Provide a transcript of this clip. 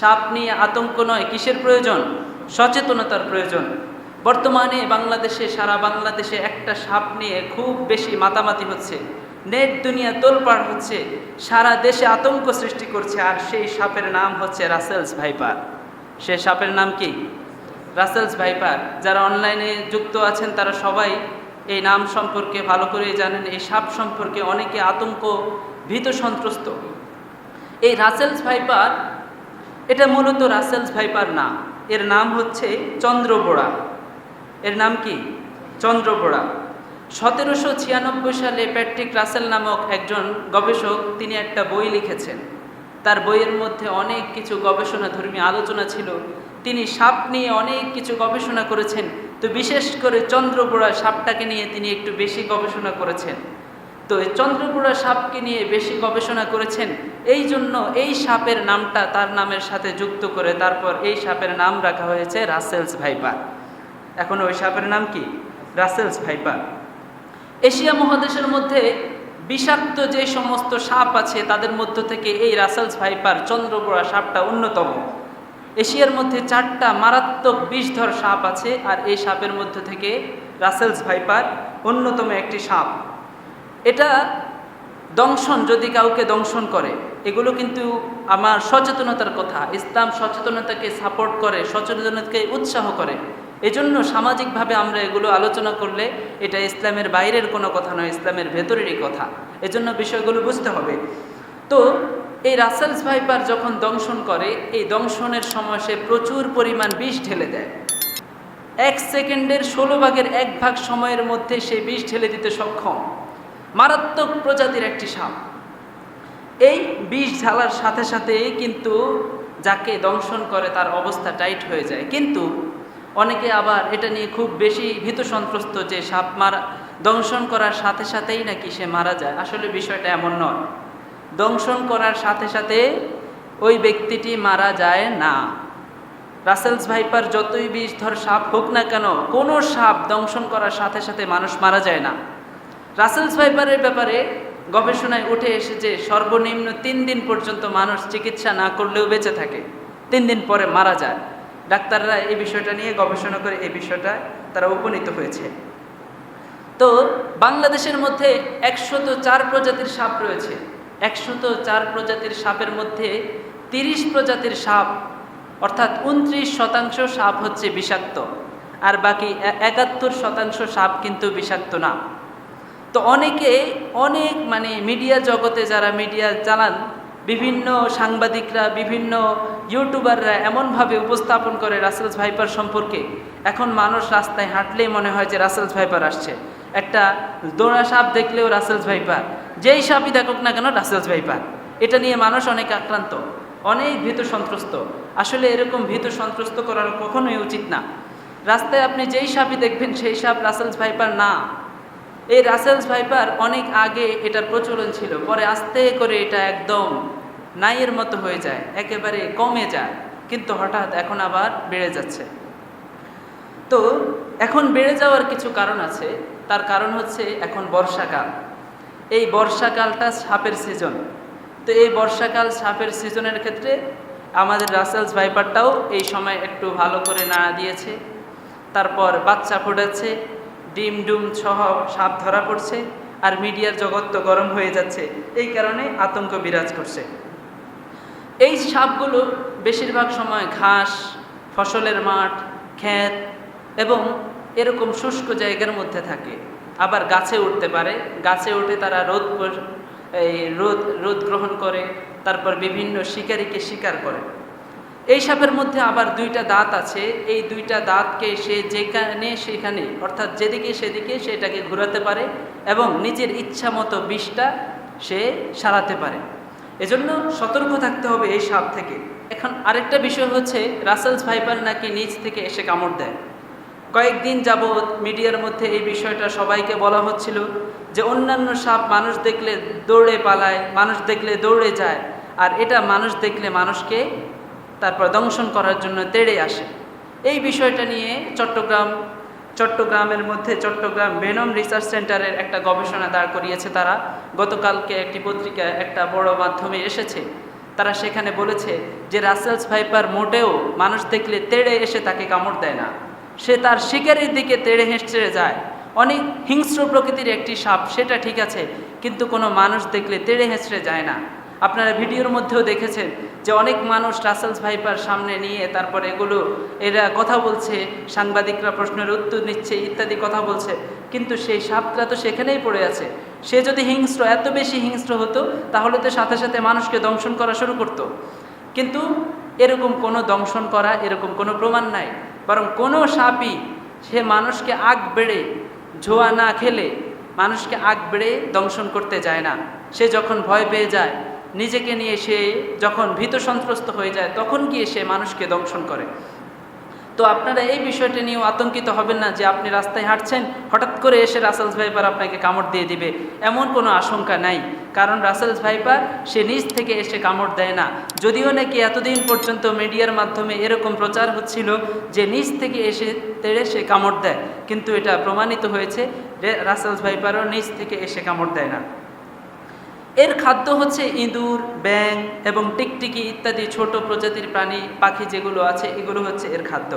সাপ নিয়ে আতঙ্ক নয়, কিসের প্রয়োজন? সচেতনতার প্রয়োজন। বর্তমানে বাংলাদেশে, সারা বাংলাদেশে একটা সাপ নিয়ে খুব বেশি মাতামাতি হচ্ছে। নেট দুনিয়া তোলপাড় হচ্ছে। সারা দেশে আতঙ্ক সৃষ্টি করছে আর সেই সাপের নাম হচ্ছে রাসেলস ভাইপার। সে সাপের নাম কি? Russell's viper. যারা অনলাইনে যুক্ত আছেন, তারা সবাই এই নাম সম্পর্কে ভালো করেই জানেন। এই সাপ সম্পর্কে অনেকে আতঙ্ক, ভীত সন্ত্রস্ত। এই রাসেলস ভাইপার এটা মূলত রাসেলস ভাইপার না। এর নাম হচ্ছে চন্দ্রবোড়া। এর নাম কি? চন্দ্রবোড়া। সতেরোশো ছিয়ানব্বই সালে প্যাট্রিক রাসেল নামক একজন গবেষক তিনি একটা বই লিখেছেন। তার বইয়ের মধ্যে অনেক কিছু গবেষণা ধর্মী আলোচনা ছিল। তিনি সাপ নিয়ে অনেক কিছু গবেষণা করেছেন। তো বিশেষ করে চন্দ্রবোড়া সাপটাকে নিয়ে তিনি একটু বেশি গবেষণা করেছেন। তো এই চন্দ্রপুরা সাপকে নিয়ে বেশি গবেষণা করেছেন। এই জন্য এই সাপের নামটা তার নামের সাথে যুক্ত করে তারপর এই সাপের নাম রাখা হয়েছে রাসেলস ভাইপার। এখন ওই সাপের নাম কি? Russell's viper. এশিয়া মহাদেশের মধ্যে বিষাক্ত যে সমস্ত সাপ আছে, তাদের মধ্য থেকে এই রাসেলস ভাইপার চন্দ্রপুরা সাপটা অন্যতম। এশিয়ার মধ্যে চারটা মারাত্মক বিষধর সাপ আছে, আর এই সাপের মধ্য থেকে রাসেলস ভাইপার অন্যতম একটি সাপ। এটা দংশন, যদি কাউকে দংশন করে, এগুলো কিন্তু আমার সচেতনতার কথা। ইসলাম সচেতনতাকে সাপোর্ট করে, সচেতনতাকে উৎসাহ করে। এজন্য সামাজিকভাবে আমরা এগুলো আলোচনা করলে এটা ইসলামের বাইরের কোনো কথা নয়, ইসলামের ভেতরেরই কথা। এজন্য বিষয়গুলো বুঝতে হবে। তো এই রাসেলস ভাইপার যখন দংশন করে, এই দংশনের সময় সে প্রচুর পরিমাণ বিষ ঢেলে দেয়। এক সেকেন্ডের ষোলো ভাগের এক ভাগ সময়ের মধ্যে সে বিষ ঢেলে দিতে সক্ষম। মারাত্মক প্রজাতির একটি সাপ। এই বিষ ঝালার সাথে সাথে কিন্তু যাকে দংশন করে তার অবস্থা টাইট হয়ে যায়। কিন্তু অনেকে আবার এটা নিয়ে খুব বেশি ভীত সন্ত্রস্ত যে সাপ মারা, দংশন করার সাথে সাথেই নাকি সে মারা যায়। আসলে বিষয়টা এমন নয়। দংশন করার সাথে সাথে ওই ব্যক্তিটি মারা যায় না। রাসেলস ভাইপার যতই বিষধর সাপ হোক না কেন, কোনো সাপ দংশন করার সাথে সাথে মানুষ মারা যায় না। রাসেলস ভাইপারের ব্যাপারে গবেষণায় উঠে এসেছে, সর্বনিম্ন তিন দিন পর্যন্ত মানুষ চিকিৎসা না করলেও বেঁচে থাকে। তিন দিন পরে মারা যায়। ডাক্তাররা এই বিষয়টা নিয়ে গবেষণা করে এই বিষয়টা তারা উপনীত হয়েছে। তো বাংলাদেশের মধ্যে একশত চার প্রজাতির সাপ রয়েছে। একশত চার প্রজাতির সাপের মধ্যে তিরিশ প্রজাতির সাপ, অর্থাৎ উনত্রিশ শতাংশ সাপ হচ্ছে বিষাক্ত, আর বাকি একাত্তর শতাংশ সাপ কিন্তু বিষাক্ত না। তো অনেকে, অনেক মানে মিডিয়া জগতে যারা মিডিয়া চালান, বিভিন্ন সাংবাদিকরা, বিভিন্ন ইউটিউবাররা এমনভাবে উপস্থাপন করে রাসেলস ভাইপার সম্পর্কে, এখন মানুষ রাস্তায় হাঁটলেই মনে হয় যে রাসেলস ভাইপার আসছে। একটা দোড়া সাপ দেখলেও রাসেলস ভাইপার, যেই সাপই দেখুক না কেন রাসেলস ভাইপার। এটা নিয়ে মানুষ অনেক আক্রান্ত, অনেক ভীত সন্ত্রস্ত। আসলে এরকম ভীত সন্ত্রস্ত করার কখনোই উচিত না। রাস্তায় আপনি যেই সাপই দেখবেন, সেই সাপ রাসেলস ভাইপার না। এই রাসেলস ভাইপার অনেক আগে এটার প্রচলন ছিল। পরে আস্তে করে এটা একদম নাইয়ের মতো হয়ে যায়, একেবারে কমে যায়। কিন্তু হঠাৎ এখন আবার বেড়ে যাচ্ছে। তো এখন বেড়ে যাওয়ার কিছু কারণ আছে। তার কারণ হচ্ছে এখন বর্ষাকাল। এই বর্ষাকালটা সাপের সিজন তো এই বর্ষাকাল সাপের সিজনের ক্ষেত্রে আমাদের রাসেলস ভাইপারটাও এই সময় একটু ভালো করে না দিয়েছে। তারপর বাচ্চা ফুটেছে ডিম ডুম সহ সাপ ধরা পড়ছে আর মিডিয়ার জগৎ তো গরম হয়ে যাচ্ছে। এই কারণে আতঙ্ক বিরাজ করছে। এই সাপগুলো বেশিরভাগ সময় ঘাস, ফসলের মাঠ, ক্ষেত এবং এরকম শুষ্ক জায়গার মধ্যে থাকে। আবার গাছে উঠতে পারে। গাছে উঠে তারা রোদ এই রোদ রোদ গ্রহণ করে। তারপর বিভিন্ন শিকারীকে শিকার করে। এই সাপের মধ্যে আবার দুইটা দাঁত আছে। এই দুইটা দাঁতকে সে যেখানে সেখানে, অর্থাৎ যেদিকে সেদিকে সেটাকে ঘোরাতে পারে এবং নিজের ইচ্ছা মতো বিষটা সে সারাতে পারে। এজন্য সতর্ক থাকতে হবে এই সাপ থেকে। এখন আরেকটা বিষয় হচ্ছে, রাসেলস ভাইপার নাকি নিচ থেকে এসে কামড় দেয়। কয়েকদিন যাবৎ মিডিয়ার মধ্যে এই বিষয়টা সবাইকে বলা হচ্ছিল যে, অন্যান্য সাপ মানুষ দেখলে দৌড়ে পালায়, মানুষ দেখলে দৌড়ে যায়, আর এটা মানুষ দেখলে মানুষকে তারপর দংশন করার জন্য তেড়ে আসে। এই বিষয়টা নিয়ে চট্টগ্রাম, চট্টগ্রামের মধ্যে চট্টগ্রাম বেনম রিসার্চ সেন্টারের একটা গবেষণা দাঁড় করিয়েছে তারা। গতকালকে একটি পত্রিকা একটা বড় মাধ্যমে এসেছে। তারা সেখানে বলেছে যে রাসেলস ভাইপার মোটেও মানুষ দেখলে তেড়ে এসে তাকে কামড় দেয় না। সে তার শিকারের দিকে তেড়ে হেঁচড়ে যায়। অনেক হিংস্র প্রকৃতির একটি সাপ, সেটা ঠিক আছে, কিন্তু কোনো মানুষ দেখলে তেড়ে হেঁচড়ে যায় না। আপনারা ভিডিওর মধ্যেও দেখেছেন যে অনেক মানুষ রাসেলস ভাইপার সামনে নিয়ে তারপর এগুলো, এরা কথা বলছে, সাংবাদিকরা প্রশ্নের উত্তর নিচ্ছে, ইত্যাদি কথা বলছে। কিন্তু সেই সাপটা তো সেখানেই পড়ে আছে। সে যদি হিংস্র, এত বেশি হিংস্র হতো, তাহলে তো সাথে সাথে মানুষকে দংশন করা শুরু করতো। কিন্তু এরকম কোনো দংশন করা, এরকম কোনো প্রমাণ নাই। বরং কোনো সাপই সে মানুষকে আগ বেড়ে ঝোয়া না খেলে মানুষকে আগ বেড়ে দংশন করতে যায় না। সে যখন ভয় পেয়ে যায় নিজেকে নিয়ে সে যখন ভীত সন্ত্রস্ত হয়ে যায়, তখন গিয়ে সে মানুষকে দংশন করে। তো আপনারা এই বিষয়টি নিয়েও আতঙ্কিত হবেন না যে আপনি রাস্তায় হাঁটছেন, হঠাৎ করে এসে রাসেলস ভাইপার আপনাকে কামড় দিয়ে দিবে। এমন কোনো আশঙ্কা নাই, কারণ রাসেলস ভাইপার সে নিজ থেকে এসে কামড় দেয় না। যদিও নাকি এতদিন পর্যন্ত মিডিয়ার মাধ্যমে এরকম প্রচার হচ্ছিল যে নিজ থেকে এসে তেড়ে সে কামড় দেয়, কিন্তু এটা প্রমাণিত হয়েছে যে রাসেলস ভাইপারও নিজ থেকে এসে কামড় দেয় না। এর খাদ্য হচ্ছে ইঁদুর ব্যাং এবং টিকটিকি ইত্যাদি ছোট প্রজাতির প্রাণী, পাখি যেগুলো আছে, এগুলো হচ্ছে এর খাদ্য।